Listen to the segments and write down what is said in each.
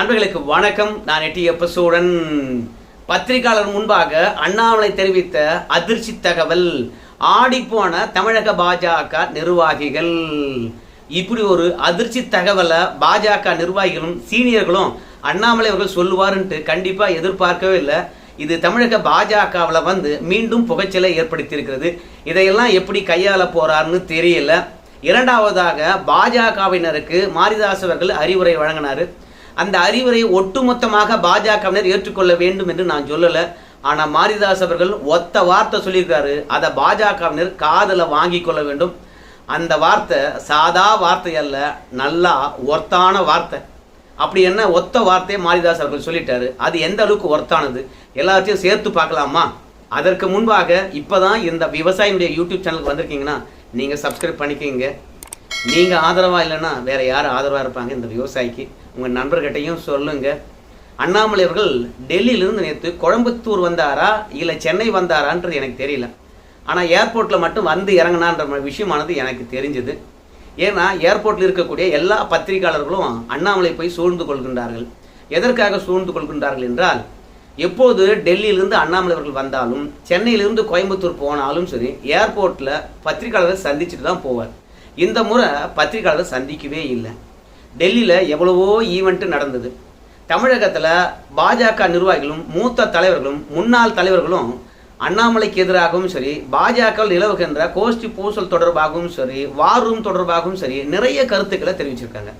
நண்பர்களுக்கு வணக்கம். நான் எட்டி எப்பசூடன் பத்திரிகையாளர் முன்பாக அண்ணாமலை தெரிவித்த அதிர்ச்சி தகவல். ஆடிப்போன தமிழக பாஜக நிர்வாகிகள். இப்படி ஒரு அதிர்ச்சி தகவலை பாஜக நிர்வாகிகளும் சீனியர்களும் அண்ணாமலை அவர்கள் சொல்லுவாருன்ட்டு கண்டிப்பாக எதிர்பார்க்கவே இல்லை. இது தமிழக பாஜகவில் வந்து மீண்டும் புகைச்சலை ஏற்படுத்தியிருக்கிறது. இதையெல்லாம் எப்படி கையாள போறாருன்னு தெரியல. இரண்டாவதாக பாஜகவினருக்கு மாரிதாஸ் அவர்கள் அறிவுரை வழங்கினார். அந்த அறிவுரை ஒட்டுமொத்தமாக பாஜகவினர் ஏற்றுக்கொள்ள வேண்டும் என்று நான் சொல்லலை. ஆனால் மாரிதாஸ் அவர்கள் ஒத்த வார்த்தை சொல்லியிருக்காரு. அதை பாஜகவினர் காதில் வாங்கி கொள்ள வேண்டும். அந்த வார்த்தை சாதா வார்த்தை அல்ல நல்லா ஒர்த்தான வார்த்தை. அப்படி என்ன ஒத்த வார்த்தையை மாரிதாஸ் அவர்கள் சொல்லிட்டாரு. அது எந்த அளவுக்கு ஒர்த்தானது? எல்லாத்தையும் சேர்த்து பார்க்கலாமா? அதற்கு முன்பாக இப்போதான் இந்த விவசாயினுடைய யூடியூப் சேனலுக்கு வந்திருக்கீங்கன்னா நீங்கள் சப்ஸ்கிரைப் பண்ணிக்கிங்க. நீங்கள் ஆதரவாக இல்லைன்னா வேறு யார் ஆதரவாக இருப்பாங்க இந்த விவசாயிக்கு? உங்கள் நண்பர்கிட்டையும் சொல்லுங்க. அண்ணாமலை அவர்கள் டெல்லியிலிருந்து நேற்று கோயம்புத்தூர் வந்தாரா? இல்லை சென்னை வந்தாரான்றது எனக்கு தெரியல. ஆனால் ஏர்போர்ட்டில் மட்டும் வந்து இறங்கினான்ற விஷயமானது எனக்கு தெரிஞ்சது. ஏன்னா ஏர்போர்ட்டில் இருக்கக்கூடிய எல்லா பத்திரிகையாளர்களும் அண்ணாமலை போய் சூழ்ந்து கொள்கின்றார்கள். எதற்காக சூழ்ந்து கொள்கின்றார்கள் என்றால் எப்போது டெல்லியிலிருந்து அண்ணாமலை அவர்கள் வந்தாலும் சென்னையிலிருந்து கோயம்புத்தூர் போனாலும் சரி ஏர்போர்ட்டில் பத்திரிகையாளர்கள் சந்திச்சுட்டு தான் போவார். இந்த முறை பத்திரிகையாளர்கள் சந்திக்கவே இல்லை. டெல்லியில் எவ்வளவோ ஈவெண்ட் நடந்தது. தமிழகத்தில் பாஜக நிர்வாகிகளும் மூத்த தலைவர்களும் முன்னாள் தலைவர்களும் அண்ணாமலைக்கு எதிராகவும் சரி பாஜக நிலவுகின்ற கோஷ்டி பூசல் தொடர்பாகவும் சரி வார் ரூம் தொடர்பாகவும் சரி நிறைய கருத்துக்களை தெரிவிச்சிருக்காங்க.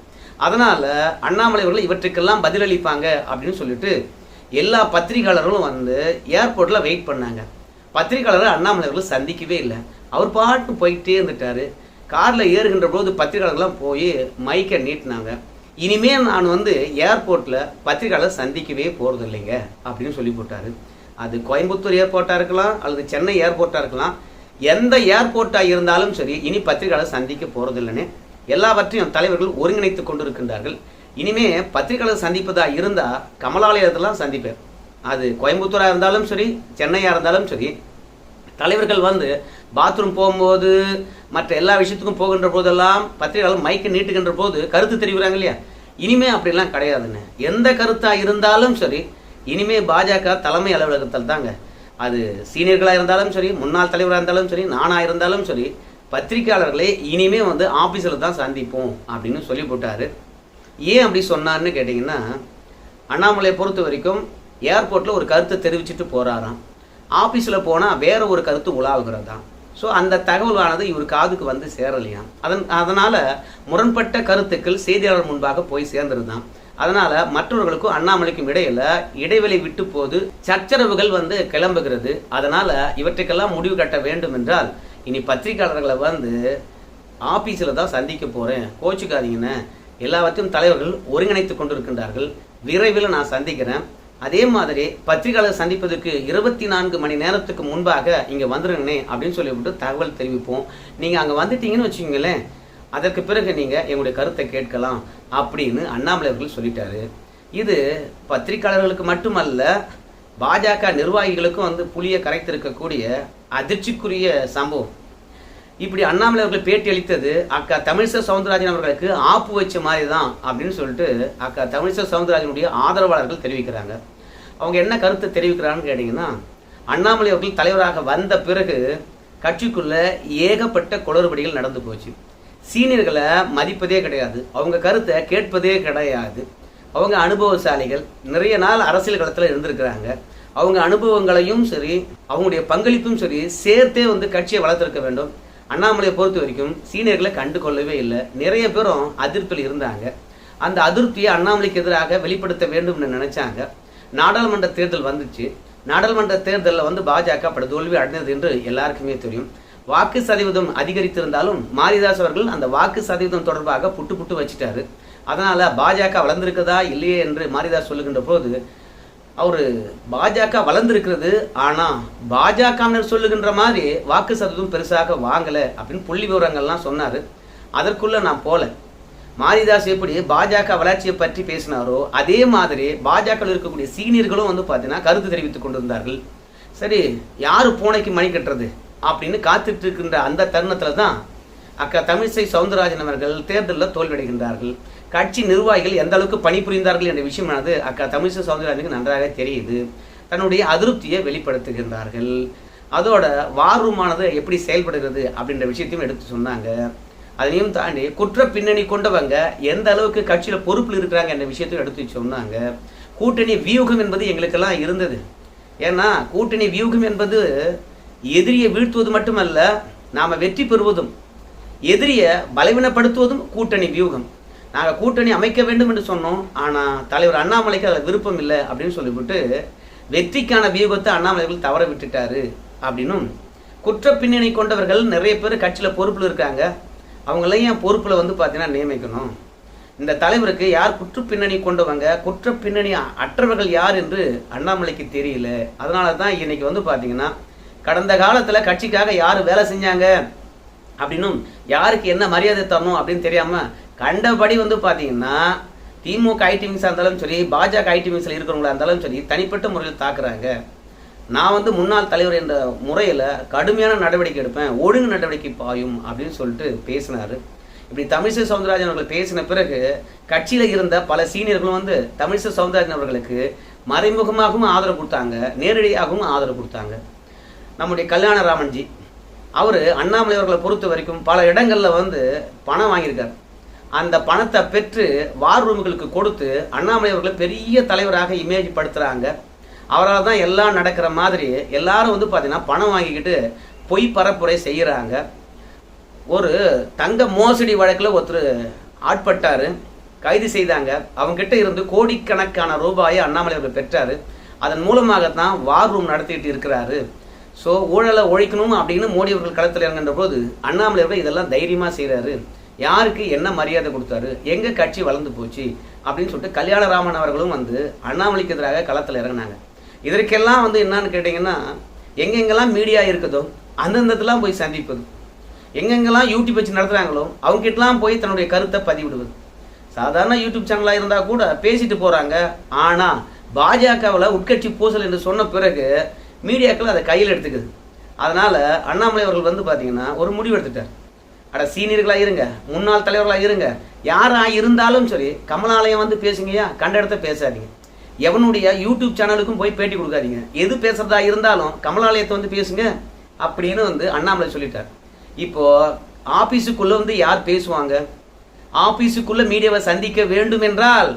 அதனால் அண்ணாமலை அவர்கள் இவற்றுக்கெல்லாம் பதிலளிப்பாங்க அப்படின்னு சொல்லிட்டு எல்லா பத்திரிகையாளர்களும் வந்து ஏர்போர்ட்டில் வெயிட் பண்ணாங்க. பத்திரிகையாளர்கள் அண்ணாமலை அவர்கள் சந்திக்கவே இல்லை. அவர் பாட்டு போயிட்டே இருந்துட்டார். காரில் ஏறுகின்ற போது பத்திரிகையாளர்கள்லாம் போய் மைக்கை நீட்டினாங்க. இனிமே நான் வந்து ஏர்போர்ட்டில் பத்திரிகையாளர் சந்திக்கவே போகிறது இல்லைங்க அப்படின்னு சொல்லி போட்டாரு. அது கோயம்புத்தூர் ஏர்போர்ட்டாக இருக்கலாம் அல்லது சென்னை ஏர்போர்ட்டாக இருக்கலாம். எந்த ஏர்போர்ட்டாக இருந்தாலும் சரி இனி பத்திரிகையாளர் சந்திக்க போகிறதில்லைன்னு எல்லாவற்றையும் தலைவர்கள் ஒருங்கிணைத்து கொண்டிருக்கின்றார்கள். இனிமே பத்திரிகையாளர் சந்திப்பதாக இருந்தால் கமலாலயத்தெல்லாம் சந்திப்பேன். அது கோயம்புத்தூராக இருந்தாலும் சரி சென்னையாக இருந்தாலும் சரி தலைவர்கள் வந்து பாத்ரூம் போகும்போது மற்ற எல்லா விஷயத்துக்கும் போகின்ற போதெல்லாம் பத்திரிகையாளர் மைக்கை நீட்டுகின்ற போது கருத்து தெரிவிக்கிறாங்க இல்லையா? இனிமே அப்படிலாம் கிடையாதுன்னு. எந்த கருத்தாக இருந்தாலும் சரி இனிமே பாஜக தலைமை அலுவலகத்தில் தாங்க. அது சீனியர்களாக இருந்தாலும் சரி முன்னாள் தலைவராக இருந்தாலும் சரி நானாக இருந்தாலும் சரி பத்திரிகையாளர்களை இனிமே வந்து ஆஃபீஸில் தான் சந்திப்போம் அப்படின்னு சொல்லி போட்டார். ஏன் அப்படி சொன்னார்னு கேட்டிங்கன்னா அண்ணாமலையை பொறுத்த வரைக்கும் ஏர்போர்ட்டில் ஒரு கருத்தை தெரிவிச்சிட்டு போகிறாராம் ஆஃபீஸில் போனால் வேற ஒரு கருத்து உலாவுகிறதாம் ஸோ அந்த தகவலானது இவர் காதுக்கு வந்து சேரலையாம். அதன் அதனால் முரண்பட்ட கருத்துக்கள் செய்தியாளர் முன்பாக போய் சேர்ந்துருதான் அதனால் மற்றவர்களுக்கும் அண்ணாமலைக்கும் இடையில் இடைவெளி விட்டு போது சச்சரவுகள் வந்து கிளம்புகிறது. அதனால் இவற்றுக்கெல்லாம் முடிவு கட்ட வேண்டும் என்றால் இனி பத்திரிகையாளர்களை வந்து ஆபீஸில் தான் சந்திக்க போகிறேன் கோச்சுக்காதீங்கன்னு எல்லாவற்றையும் தலைவர்கள் ஒருங்கிணைத்து கொண்டிருக்கின்றார்கள். விரைவில் நான் சந்திக்கிறேன். அதே மாதிரி பத்திரிகையாளர் சந்திப்பதற்கு இருபத்தி நான்கு மணி நேரத்துக்கு முன்பாக இங்கே வந்துருங்கண்ணே அப்படின்னு சொல்லிவிட்டு தகவல் தெரிவிப்போம். நீங்கள் அங்கே வந்துட்டீங்கன்னு வச்சுக்கோங்களேன் அதற்கு பிறகு நீங்கள் எங்களுடைய கருத்தை கேட்கலாம் அப்படின்னு அண்ணாமலை அவர்கள் சொல்லிட்டாரு. இது பத்திரிகையாளர்களுக்கு மட்டுமல்ல பாஜக நிர்வாகிகளுக்கும் வந்து புளிய கரைத்திருக்கக்கூடிய அதிர்ச்சிக்குரிய சம்பவம். இப்படி அண்ணாமலை அவர்கள் பேட்டி அளித்தது அக்கா தமிழிசை சவுந்தரராஜன் அவர்களுக்கு ஆப்பு வச்ச மாதிரி தான் அப்படின்னு சொல்லிட்டு அக்கா தமிழிசை சவுந்தரராஜனுடைய ஆதரவாளர்கள் தெரிவிக்கிறாங்க. அவங்க என்ன கருத்தை தெரிவிக்கிறான்னு கேட்டிங்கன்னா அண்ணாமலை அவர்கள் தலைவராக வந்த பிறகு கட்சிக்குள்ள ஏகப்பட்ட குளறுபடிகள் நடந்து போச்சு. சீனியர்களை மதிப்பதே கிடையாது. அவங்க கருத்தை கேட்பதே கிடையாது. அவங்க அனுபவசாலிகள் நிறைய நாள் அரசியல் களத்தில் இருந்திருக்கிறாங்க. அவங்க அனுபவங்களையும் சரி அவங்களுடைய பங்களிப்பும் சரி சேர்த்தே வந்து கட்சியை வளர்த்துருக்க வேண்டும். அண்ணாமலையை பொறுத்த வரைக்கும் சீனியர்களை கண்டு கொள்ளவே இல்லை. நிறைய பேரும் அதிருப்தியில் இருந்தாங்க. அந்த அதிருப்தியை அண்ணாமலைக்கு எதிராக வெளிப்படுத்த வேண்டும்னு நினைச்சாங்க. நாடாளுமன்ற தேர்தல் வந்துச்சு. நாடாளுமன்ற தேர்தலில் வந்து பாஜக படு தோல்வி அடைந்தது என்று எல்லாருக்குமே தெரியும். வாக்கு சதவீதம் அதிகரித்திருந்தாலும் மாரிதாஸ் அவர்கள் அந்த வாக்கு சதவீதம் தொடர்பாக புட்டு புட்டு வச்சுட்டாரு. அதனால பாஜக வளர்ந்திருக்கதா இல்லையே என்று மாரிதாஸ் சொல்லுகின்ற போது அவர் பாஜக வளர்ந்துருக்கிறது ஆனால் பாஜகவினர் சொல்லுகின்ற மாதிரி வாக்கு சதவீதம் பெருசாக வாங்கலை அப்படின்னு புள்ளி விவரங்கள்லாம் சொன்னார். அதற்குள்ளே நான் போல. மாரிதாஸ் எப்படி பாஜக வளர்ச்சியை பற்றி பேசினாரோ அதே மாதிரி பாஜகவில் இருக்கக்கூடிய சீனியர்களும் வந்து பார்த்தீங்கன்னா கருத்து தெரிவித்துக் கொண்டிருந்தார்கள். சரி யார் பூனைக்கு மணி கட்டுறது அப்படின்னு காத்துட்டு இருக்கின்ற அந்த தருணத்தில் தான் அக்கா தமிழிசை சவுந்தரராஜன் அவர்கள் தேர்தலில் தோல்வியடைகின்றார்கள். கட்சி நிர்வாகிகள் எந்த அளவுக்கு பணிபுரிந்தார்கள் என்ற விஷயமானது அக்கா தமிழிசை சவுந்தரராஜனுக்கு நன்றாக தெரியுது. தன்னுடைய அதிருப்தியை வெளிப்படுத்துகின்றார்கள். அதோட வாரூமானது எப்படி செயல்படுகிறது அப்படின்ற விஷயத்தையும் எடுத்து சொன்னாங்க. அதையும் தாண்டி குற்ற பின்னணி கொண்டவங்க எந்த அளவுக்கு கட்சியில் பொறுப்பில் இருக்கிறாங்க என்ற விஷயத்தையும் எடுத்து சொன்னாங்க. கூட்டணி வியூகம் என்பது எங்களுக்கெல்லாம் இருந்தது. ஏன்னா கூட்டணி வியூகம் என்பது எதிரியை வீழ்த்துவது மட்டுமல்ல நாம் வெற்றி பெறுவதும் எதிரியை பலவீனப்படுத்துவதும் கூட்டணி வியூகம். நாங்கள் கூட்டணி அமைக்க வேண்டும் என்று சொன்னோம். ஆனால் தலைவர் அண்ணாமலைக்கு அதில் விருப்பம் இல்லை அப்படின்னு சொல்லிவிட்டு வெற்றிக்கான வியூகத்தை அண்ணாமலைகள் தவற விட்டுட்டாரு அப்படின்னும் குற்ற பின்னணி கொண்டவர்கள் நிறைய பேர் கட்சியில் பொறுப்பில் இருக்காங்க. அவங்களையும் என் பொறுப்பில் வந்து பார்த்தீங்கன்னா நியமிக்கணும். இந்த தலைவருக்கு யார் குற்ற பின்னணி கொண்டவங்க குற்ற பின்னணி அற்றவர்கள் யார் என்று அண்ணாமலைக்கு தெரியல. அதனால தான் இன்னைக்கு வந்து பார்த்தீங்கன்னா கடந்த காலத்தில் கட்சிக்காக யார் வேலை செஞ்சாங்க? அப்படின்னும் யாருக்கு என்ன மரியாதை தரணும் அப்படின்னு தெரியாமல் கண்டபடி வந்து பார்த்தீங்கன்னா திமுக ஐடிமிஸாக இருந்தாலும் சரி பாஜக ஐடிமிஸில் இருக்கிறவங்களா இருந்தாலும் சரி தனிப்பட்ட முறையில் தாக்குறாங்க. நான் வந்து முன்னாள் தலைவர் என்ற முறையில் கடுமையான நடவடிக்கை எடுப்பேன் ஒழுங்கு நடவடிக்கை பாயும் அப்படின்னு சொல்லிட்டு பேசினார். இப்படி தமிழிசை சவுந்தரராஜன் அவர்கள் பேசின பிறகு கட்சியில் இருந்த பல சீனியர்களும் வந்து தமிழிசை சவுந்தரராஜன் அவர்களுக்கு மறைமுகமாகவும் ஆதரவு கொடுத்தாங்க நேரடியாகவும் ஆதரவு கொடுத்தாங்க. நம்முடைய கல்யாண ராமன்ஜி அவர் அண்ணாமலை அவர்களை பொறுத்த வரைக்கும் பல இடங்களில் வந்து பணம் வாங்கியிருக்காரு. அந்த பணத்தை பெற்று வார் ரூம்களுக்கு கொடுத்து அண்ணாமலை அவர்களை பெரிய தலைவராக இமேஜ் படுத்துகிறாங்க அவரால் தான் எல்லாம் நடக்கிற மாதிரி எல்லாரும் வந்து பார்த்தீங்கன்னா பணம் வாங்கிக்கிட்டு பொய் பரப்புரை செய்கிறாங்க ஒரு தங்க மோசடி வழக்கில் ஒருத்தர் ஆட்பட்டார் கைது செய்தாங்க. அவங்ககிட்ட இருந்து கோடிக்கணக்கான ரூபாயை அண்ணாமலை அவர்கள் பெற்றார். அதன் மூலமாகத்தான் வார் ரூம் நடத்திக்கிட்டு இருக்கிறாரு. ஸோ ஊழலை ஒழிக்கணும் அப்படின்னு மோடி அவர்கள் களத்தில் இறங்குன்ற போது அண்ணாமலை அவர்கள் இதெல்லாம் தைரியமாக செய்கிறாரு யாருக்கு என்ன மரியாதை கொடுத்தாரு? எங்கே கட்சி வளர்ந்து போச்சு? அப்படின்னு சொல்லிட்டு கல்யாணராமன் அவர்களும் வந்து அண்ணாமலைக்கு எதிராக களத்தில் இறங்கினாங்க. இதற்கெல்லாம் வந்து என்னன்னு கேட்டிங்கன்னா எங்கெங்கெல்லாம் மீடியா இருக்குதோ அந்தந்தத்துலாம் போய் சந்திப்பது. எங்கெங்கெல்லாம் யூடியூப் வச்சு நடத்துகிறாங்களோ அவங்ககிட்டலாம் போய் தன்னுடைய கருத்தை பதிவிடுவது. சாதாரண யூடியூப் சேனலாக இருந்தால் கூட பேசிட்டு போகிறாங்க ஆனால் பாஜகவில் உட்கட்சி பூசல் என்று சொன்ன பிறகு மீடியாக்கள் அதை கையில் எடுத்துக்குது. அதனால் அண்ணாமலை அவர்கள் வந்து பார்த்தீங்கன்னா ஒரு முடிவு எடுத்துட்டார். அட சீனியர்களாக இருங்க முன்னாள் தலைவர்களாக இருங்க. யாராக இருந்தாலும் சரி கமலாலயம் வந்து பேசுங்கய்யா கண்ட இடத்த பேசாதீங்க. எவனுடைய யூடியூப் சேனலுக்கும் போய் பேட்டி கொடுக்காதீங்க. எது பேசுறதா இருந்தாலும் கமலாலயத்தை வந்து பேசுங்க அப்படின்னு வந்து அண்ணாமலை சொல்லிட்டார். இப்போது ஆஃபீஸுக்குள்ளே வந்து யார் பேசுவாங்க? ஆஃபீஸுக்குள்ளே மீடியாவை சந்திக்க வேண்டும் என்றால்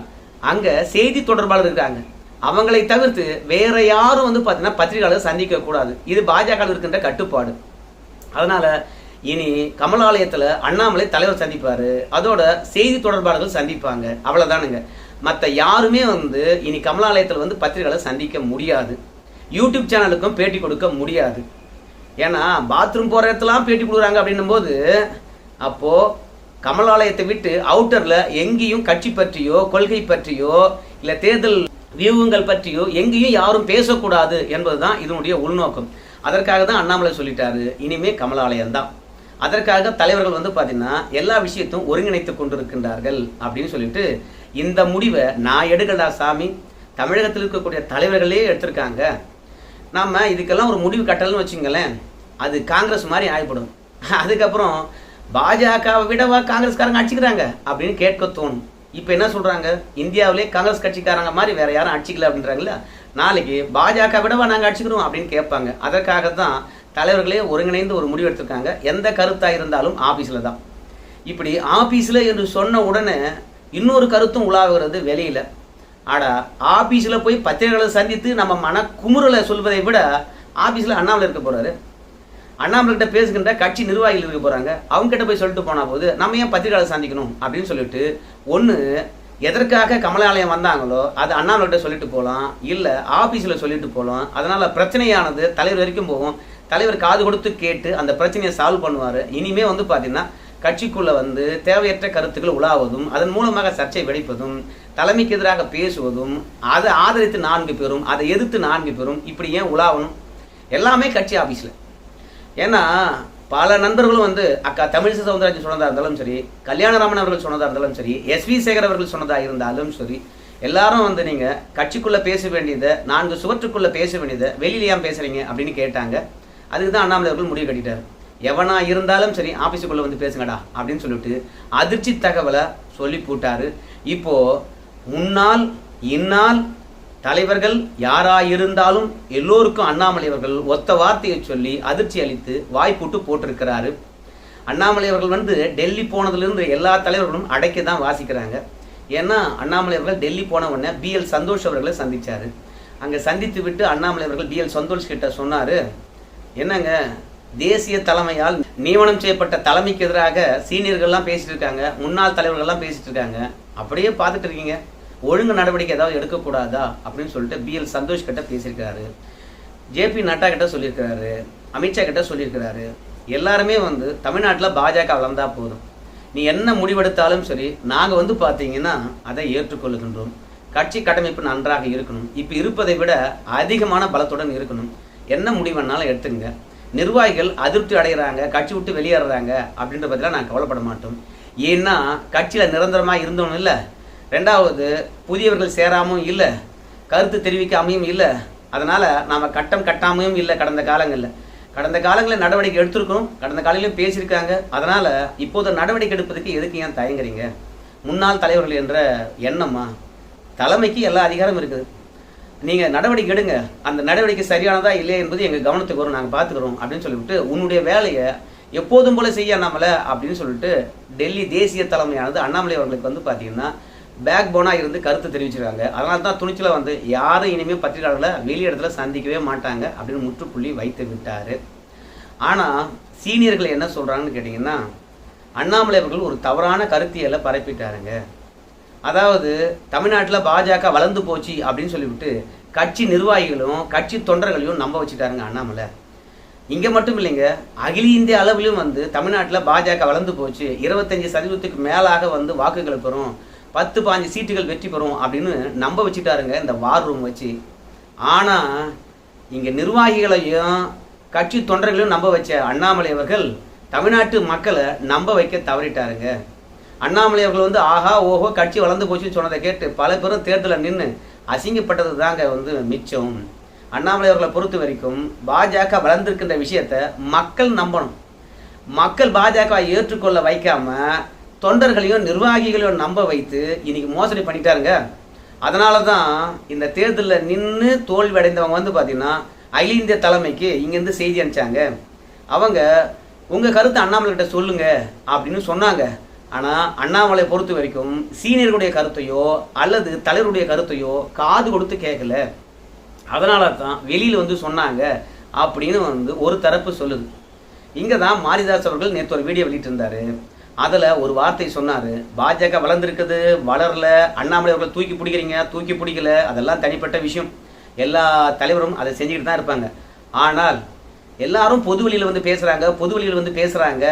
அங்கே செய்தி தொடர்பாளர் இருக்காங்க. அவங்களை தவிர்த்து வேற யாரும் வந்து பார்த்தீங்கன்னா பத்திரிகையாளர் சந்திக்கக்கூடாது. இது பாஜக இருக்கின்ற கட்டுப்பாடு. அதனால் இனி கமலாலயத்தில் அண்ணாமலை தலைவர் சந்திப்பார். அதோட செய்தி தொடர்பாளர்கள் சந்திப்பாங்க. அவ்வளோதானுங்க மற்ற யாருமே வந்து இனி கமலாலயத்தில் வந்து பத்திரிகைகளை சந்திக்க முடியாது. யூடியூப் சேனலுக்கும் பேட்டி கொடுக்க முடியாது. ஏன்னா பாத்ரூம் போகிற இடத்துலாம் பேட்டி கொடுக்குறாங்க அப்படின்னும் போது அப்போது கமலாலயத்தை விட்டு அவுட்டரில் எங்கேயும் கட்சி பற்றியோ கொள்கை பற்றியோ இல்லை தேர்தல் வியூகங்கள் பற்றியோ எங்கேயும் யாரும் பேசக்கூடாது என்பது தான் இதனுடைய உள்நோக்கம். அதற்காக தான் அண்ணாமலை சொல்லிட்டாரு. இனிமே கமலாலயம் தான் அதற்காக தலைவர்கள் வந்து பார்த்தீங்கன்னா எல்லா விஷயத்தையும் ஒருங்கிணைத்து கொண்டிருக்கின்றார்கள் அப்படின்னு சொல்லிட்டு இந்த முடிவை நான் எடுக்கடா சாமி. தமிழகத்தில் இருக்கக்கூடிய தலைவர்களே எடுத்திருக்காங்க. நம்ம இதுக்கெல்லாம் ஒரு முடிவு கட்டலன்னு வச்சுங்களேன் அது காங்கிரஸ் மாதிரி ஆகிப்படும் அதுக்கப்புறம் பாஜகவை விடவா காங்கிரஸ்காரங்க அடிச்சுக்கிறாங்க அப்படின்னு கேட்க தோணும். இப்போ என்ன சொல்கிறாங்க இந்தியாவிலே காங்கிரஸ் கட்சிக்காரங்க மாதிரி வேற யாரும் அடிச்சிக்கல அப்படின்றாங்களா நாளைக்கு பாஜக விடவா நாங்கள் அடிச்சுக்கிறோம் அப்படின்னு கேட்பாங்க. அதற்காக தான் தலைவர்களே ஒருங்கிணைந்து ஒரு முடிவு எடுத்திருக்காங்க. எந்த கருத்தாக இருந்தாலும் ஆஃபீஸில் தான். இப்படி ஆஃபீஸில் என்று சொன்ன உடனே இன்னொரு கருத்தும் உலாவுகிறது வெளியில். ஆடா ஆஃபீஸில் போய் பத்திரிகைகளை சந்தித்து நம்ம மன குமுறலை சொல்வதை விட ஆஃபீஸில் அண்ணாமலை இருக்க போகிறாரு அண்ணாமலைகிட்ட பேசுகின்ற கட்சி நிர்வாகிகள் இருக்க போகிறாங்க அவங்ககிட்ட போய் சொல்லிட்டு போன போது நம்ம ஏன் பத்திரிகையாளர் சந்திக்கணும் அப்படின்னு சொல்லிட்டு ஒன்று எதற்காக கமலாலயம் வந்தாங்களோ அது அண்ணாமலைகிட்ட சொல்லிட்டு போகலாம். இல்லை ஆஃபீஸில் சொல்லிட்டு போகலாம். அதனால் பிரச்சனையானது தலைவர் வரைக்கும் போகும். தலைவர் காது கொடுத்து கேட்டு அந்த பிரச்சனையை சால்வ் பண்ணுவார். இனிமே வந்து பார்த்தீங்கன்னா கட்சிக்குள்ளே வந்து தேவையற்ற கருத்துக்கள் உலாவதும் அதன் மூலமாக சர்ச்சை வெடிப்பதும் தலைமைக்கு எதிராக பேசுவதும் அதை ஆதரித்து நான்கு பேரும் அதை எதிர்த்து நான்கு பேரும் இப்படி ஏன் உலாவணும்? எல்லாமே கட்சி ஆஃபீஸில் ஏன்னா பல நண்பர்களும் வந்து அக்கா தமிழிசை சவுந்தரராஜன் சொன்னதாக இருந்தாலும் சரி கல்யாணராமன் அவர்கள் சொன்னதாக இருந்தாலும் சரி எஸ் வி சேகர் அவர்கள் சொன்னதாக இருந்தாலும் சரி எல்லாரும் வந்து நீங்கள் கட்சிக்குள்ளே பேச வேண்டியதை நான்கு சுவற்றுக்குள்ளே பேச வேண்டியதை வெளியிலையாம் ஏன் பேசுகிறீங்க அப்படின்னு கேட்டாங்க. அதுக்கு தான் அண்ணாமலை அவர்கள் முடிவு கட்டிட்டார். எவனா இருந்தாலும் சரி ஆஃபீஸுக்குள்ளே வந்து பேசுங்கடா அப்படின்னு சொல்லிட்டு அதிர்ச்சி தகவலை சொல்லி போட்டார். இப்போ முன்னால் இந்நாள் தலைவர்கள் யாராயிருந்தாலும் எல்லோருக்கும் அண்ணாமலை அவர்கள் ஒத்த வார்த்தையை சொல்லி அதிர்ச்சி அளித்து வாய்ப்புட்டு போட்டிருக்கிறாரு. அண்ணாமலை அவர்கள் வந்து டெல்லி போனதுலேருந்து எல்லா தலைவர்களும் அடைக்க தான் வாசிக்கிறாங்க. ஏன்னா அண்ணாமலை அவர்கள் டெல்லி போன உடனே பிஎல் சந்தோஷ் அவர்களை சந்தித்தார் அங்கே சந்தித்து விட்டு அண்ணாமலை அவர்கள் பிஎல் சந்தோஷ் கிட்ட சொன்னார் என்னங்க? தேசிய தலைமையால் நியமனம் செய்யப்பட்ட தலைமைக்கு எதிராக சீனியர்கள்லாம் பேசிட்டு இருக்காங்க முன்னாள் தலைவர்கள்லாம் பேசிட்டு இருக்காங்க அப்படியே பார்த்துட்டு இருக்கீங்க. ஒழுங்கு நடவடிக்கை ஏதாவது எடுக்கக்கூடாதா? அப்படின்னு சொல்லிட்டு பிஎல் சந்தோஷ் கிட்ட பேசியிருக்காரு. ஜேபி நட்டா கிட்ட சொல்லியிருக்கிறாரு அமித்ஷா கிட்ட சொல்லியிருக்கிறாரு. எல்லாருமே வந்து தமிழ்நாட்டில் பாஜக வளர்ந்தா போதும். நீ என்ன முடிவெடுத்தாலும் சரி நாங்கள் வந்து பார்த்தீங்கன்னா அதை ஏற்றுக்கொள்ளுகின்றோம். கட்சி கட்டமைப்பு நன்றாக இருக்கணும். இப்போ இருப்பதை விட அதிகமான பலத்துடன் இருக்கணும். என்ன முடிவுனாலும் எடுத்துங்க நிர்வாகிகள் அதிருப்தி அடைகிறாங்க கட்சி விட்டு வெளியேறாங்க அப்படின்ற பற்றிலாம் நான் கவலைப்பட மாட்டோம். ஏன்னா கட்சியில் நிரந்தரமாக இருந்தோம் இல்லை. ரெண்டாவது புதியவர்கள் சேராமும் இல்லை. கருத்து தெரிவிக்காமையும் இல்லை. அதனால் நாம் கட்டம் கட்டாமையும் இல்லை கடந்த காலங்களில். கடந்த காலங்களில் நடவடிக்கை எடுத்திருக்கோம் கடந்த காலையிலும் பேசியிருக்காங்க. அதனால் இப்போது நடவடிக்கை எடுப்பதுக்கு எதுக்கு ஏன் தயங்குறீங்க? முன்னாள் தலைவர்கள் என்ற எண்ணமா? தலைமைக்கு எல்லா அதிகாரம் இருக்குது. நீங்கள் நடவடிக்கை எடுங்க. அந்த நடவடிக்கை சரியானதா இல்லையா என்பது எங்கள் கவனத்துக்கு வரும். நாங்கள் பார்த்துக்குறோம் அப்படின்னு சொல்லிவிட்டு உன்னுடைய வேலையை எப்போதும் போல செய்ய அண்ணாமலை அப்படின்னு சொல்லிட்டு டெல்லி தேசிய தலைமையானது அண்ணாமலை அவர்களுக்கு வந்து பார்த்தீங்கன்னா பேக் போனாக இருந்து கருத்து தெரிவிச்சிருக்காங்க. அதனால தான் துணிச்சலாக வந்து யாரும் இனிமேல் பத்திரிகையாளர்களை வெளியிடத்துல சந்திக்கவே மாட்டாங்க அப்படின்னு முற்றுப்புள்ளி வைத்து விட்டார். ஆனால் சீனியர்கள் என்ன சொல்கிறாங்கன்னு கேட்டிங்கன்னா அண்ணாமலை அவர்கள் ஒரு தவறான கருத்தியலை பரப்பிட்டாருங்க. அதாவது தமிழ்நாட்டில் பாஜக வளர்ந்து போச்சு அப்படின்னு சொல்லிவிட்டு கட்சி நிர்வாகிகளும் கட்சி தொண்டர்களையும் நம்ப வச்சுட்டாருங்க அண்ணாமலை. இங்கே மட்டும் இல்லைங்க அகில இந்திய அளவிலும் வந்து தமிழ்நாட்டில் பாஜக வளர்ந்து போச்சு. இருபத்தஞ்சி சதவீதத்துக்கு மேலாக வந்து வாக்குகளை பெறும் பத்து பாஞ்சு சீட்டுகள் வெற்றி பெறும் அப்படின்னு நம்ப வச்சுட்டாருங்க இந்த வார் ரூம் வச்சு. ஆனால் இங்கே நிர்வாகிகளையும் கட்சி தொண்டர்களையும் நம்ப வச்ச அண்ணாமலை அவர்கள் தமிழ்நாட்டு மக்களை நம்ப வைக்க தவறிட்டாருங்க. அண்ணாமலை அவர்கள் வந்து ஆஹா ஓஹோ கட்சி வளர்ந்து போச்சுன்னு சொன்னதை கேட்டு பல பேரும் தேர்தலில் நின்று அசிங்கப்பட்டது தாங்க வந்து மிச்சம். அண்ணாமலை அவர்களை பொறுத்த வரைக்கும் பாஜக வளர்ந்திருக்கின்ற விஷயத்த மக்கள் நம்பணும். மக்கள் பாஜக ஏற்றுக்கொள்ள வைக்காம தொண்டர்களையும் நிர்வாகிகளையும் நம்ப வைத்து இன்னைக்கு மோசடி பண்ணிட்டாருங்க. அதனால தான் இந்த தேர்தலில் நின்று தோல்வி அடைந்தவங்க வந்து பார்த்தீங்கன்னா அகில இந்திய தலைமைக்கு இங்கேருந்து செய்தி அனுப்பிச்சாங்க. அவங்க உங்கள் கருத்தை அண்ணாமலை கிட்ட சொல்லுங்க அப்படின்னு சொன்னாங்க. ஆனால் அண்ணாமலை பொறுத்த வரைக்கும் சீனியர்களுடைய கருத்தையோ அல்லது தலைவருடைய கருத்தையோ காது கொடுத்து கேட்கல. அதனால தான் வெளியில் வந்து சொன்னாங்க அப்படின்னு வந்து ஒரு தரப்பு சொல்லுது. இங்கே தான் மாரிதாஸ் அவர்கள் நேற்று ஒரு வீடியோ வெளியிட்டிருந்தாரு. அதில் ஒரு வார்த்தை சொன்னார். பாஜக வளர்ந்துருக்குது வளரல அண்ணாமலை அவர்கள் தூக்கி பிடிக்கிறீங்க தூக்கி பிடிக்கல அதெல்லாம் தனிப்பட்ட விஷயம். எல்லா தலைவரும் அதை செஞ்சுக்கிட்டு தான் இருப்பாங்க. ஆனால் எல்லாரும் பொது வெளியில் வந்து பேசுகிறாங்க பொது வெளியில் வந்து பேசுகிறாங்க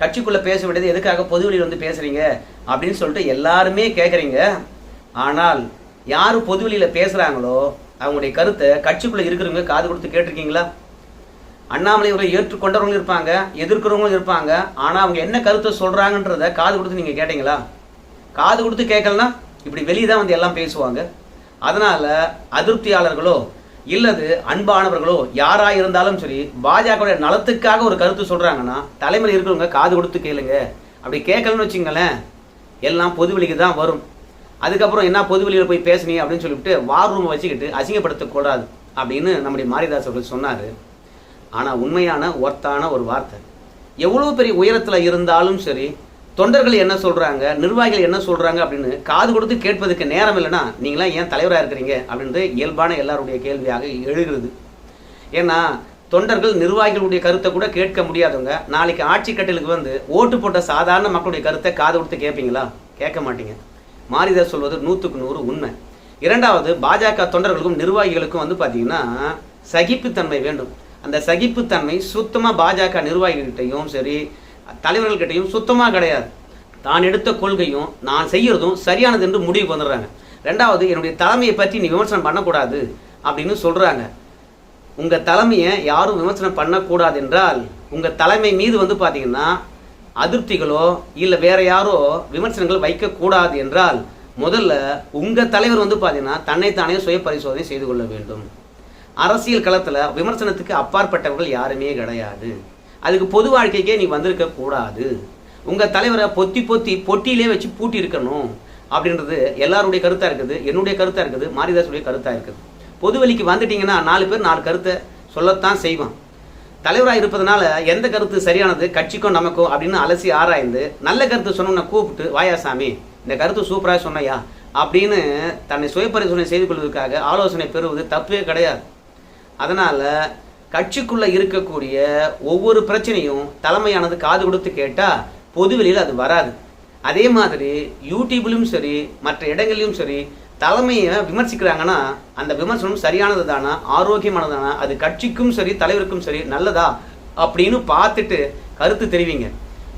கட்சிக்குள்ளே பேச வேண்டியது எதுக்காக பொது வெளியில் வந்து பேசுகிறீங்க அப்படின்னு சொல்லிட்டு எல்லாருமே கேட்குறீங்க ஆனால் யார் பொது வெளியில் பேசுகிறாங்களோ அவங்களுடைய கருத்தை கட்சிக்குள்ளே இருக்கிறவங்க காது கொடுத்து கேட்டிருக்கீங்களா? அண்ணாமலை அவரை ஏற்றுக்கொண்டவங்களும் இருப்பாங்க எதிர்க்கிறவங்களும் இருப்பாங்க. ஆனால் அவங்க என்ன கருத்தை சொல்கிறாங்கன்றத காது கொடுத்து நீங்கள் கேட்டீங்களா? காது கொடுத்து கேட்கலனா இப்படி வெளியே தான் வந்து எல்லாம் பேசுவாங்க. அதனால் அதிருப்தியாளர்களோ இல்லது அன்பானவர்களோ யாராக இருந்தாலும் சரி பாஜகவுடைய நலத்துக்காக ஒரு கருத்து சொல்கிறாங்கன்னா தலைமையில் இருக்கிறவங்க காது கொடுத்து கேளுங்க. அப்படி கேட்கலன்னு வச்சுங்களேன் எல்லாம் பொதுவெளிக்கு தான் வரும். அதுக்கப்புறம் என்ன பொதுவெளியில் போய் பேசுனீங்க அப்படின்னு சொல்லிவிட்டு வார் ரூமை வச்சுக்கிட்டு அசிங்கப்படுத்தக்கூடாது அப்படின்னு நம்முடைய மாரிதாஸ் அவர்கள் சொன்னார். ஆனால் உண்மையான ஒர்த்தான ஒரு வார்த்தை. எவ்வளோ பெரிய உயரத்தில் இருந்தாலும் சரி தொண்டர்கள் என்ன சொல்கிறாங்க நிர்வாகிகள் என்ன சொல்கிறாங்க அப்படின்னு காது கொடுத்து கேட்பதுக்கு நேரம் இல்லைன்னா நீங்களாம் ஏன் தலைவராக இருக்கிறீங்க? அப்படின்றது இயல்பான எல்லாருடைய கேள்வியாக எழுகிறது. ஏன்னா தொண்டர்கள் நிர்வாகிகளுடைய கருத்தை கூட கேட்க முடியாதவங்க நாளைக்கு ஆட்சி கட்டலுக்கு வந்து ஓட்டு போட்ட சாதாரண மக்களுடைய கருத்தை காது கொடுத்து கேட்பீங்களா? கேட்க மாட்டீங்க. மாரிதாஸ் சொல்வது நூற்றுக்கு நூறு உண்மை. இரண்டாவது பாஜக தொண்டர்களுக்கும் நிர்வாகிகளுக்கும் வந்து பார்த்தீங்கன்னா சகிப்புத்தன்மை வேண்டும். அந்த சகிப்புத்தன்மை சுத்தமாக பாஜக நிர்வாகிகள்கிட்டையும் சரி தலைவர்கள்கிட்டையும் சுத்தமாக கிடையாது. தான் எடுத்த கொள்கையும் நான் செய்கிறதும் சரியானது என்று முடிவுக்கு வந்துடுறாங்க. ரெண்டாவது என்னுடைய தலைமையை பற்றி நீ விமர்சனம் பண்ணக்கூடாது அப்படின்னு சொல்கிறாங்க உங்கள் தலைமையை யாரும் விமர்சனம் பண்ணக்கூடாது என்றால் உங்கள் தலைமை மீது வந்து பார்த்தீங்கன்னா அதிருப்திகளோ இல்லை வேற யாரோ விமர்சனங்கள் வைக்கக்கூடாது என்றால் முதல்ல உங்கள் தலைவர் வந்து பார்த்தீங்கன்னா தன்னைத்தானே சுய பரிசோதனை செய்து கொள்ள வேண்டும். அரசியல் களத்தில் விமர்சனத்துக்கு அப்பாற்பட்டவர்கள் யாருமே கிடையாது. அதுக்கு பொது வாழ்க்கைக்கே நீ வந்திருக்க கூடாது. உங்கள் தலைவரை பொத்தி பொத்தி பொட்டியிலே வச்சு பூட்டி இருக்கணும் அப்படின்றது எல்லாருடைய கருத்தாக இருக்குது என்னுடைய கருத்தாக இருக்குது மாரிதாசுடைய கருத்தாக இருக்குது. பொது வழிக்கு வந்துட்டீங்கன்னா நாலு பேர் நாலு கருத்தை சொல்லத்தான் செய்வான். தலைவராக இருப்பதனால எந்த கருத்து சரியானது கட்சிக்கும் நமக்கும் அப்படின்னு அலசி ஆராய்ந்து நல்ல கருத்து சொன்னோம்னா கூப்பிட்டு வாயா சாமி இந்த கருத்து சூப்பராக சொன்னையா அப்படின்னு தன்னை சுயபரிசோதனை செய்து கொள்வதற்காக ஆலோசனை பெறுவது தப்பே கிடையாது. அதனால் கட்சிக்குள்ளே இருக்கக்கூடிய ஒவ்வொரு பிரச்சனையும் தலைமையானது காது கொடுத்து கேட்டால் பொதுவெளியில் அது வராது. அதே மாதிரி யூடியூப்லையும் சரி மற்ற இடங்கள்லையும் சரி தலைமையை விமர்சிக்கிறாங்கன்னா அந்த விமர்சனம் சரியானது தானா ஆரோக்கியமானது தானா அது கட்சிக்கும் சரி தலைவருக்கும் சரி நல்லதா அப்படின்னு பார்த்துட்டு கருத்து தெரிவிங்க.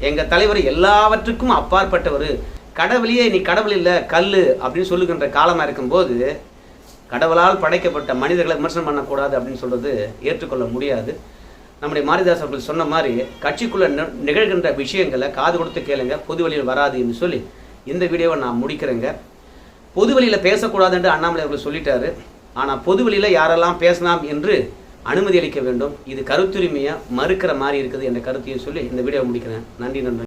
எங்கள் தலைவர் எல்லாவற்றுக்கும் அப்பாற்பட்டவர். கடவுளையே நீ கடவுள் இல்லை கல் அப்படின்னு சொல்லுகின்ற காலமாக இருக்கும்போது கடவுளால் படைக்கப்பட்ட மனிதர்களை விமர்சனம் பண்ணக்கூடாது அப்படின்னு சொல்றது ஏற்றுக்கொள்ள முடியாது. நம்முடைய மாரிதாஸ் அவர்கள் சொன்ன மாதிரி கட்சிக்குள்ளே நி- நிகழ்கின்ற விஷயங்களை காது கொடுத்து கேளுங்க பொது வழியில் வராது என்று சொல்லி இந்த வீடியோவை நான் முடிக்கிறேங்க. பொது வழியில் பேசக்கூடாது என்று அண்ணாமலை அவர்கள் சொல்லிட்டாரு. ஆனால் பொது வழியில் யாரெல்லாம் பேசலாம் என்று அனுமதி அளிக்க வேண்டும். இது கருத்துரிமையை மறுக்கிற மாதிரி இருக்குது என்ற கருத்தையும் சொல்லி இந்த வீடியோவை முடிக்கிறேன். நன்றி நன்றி.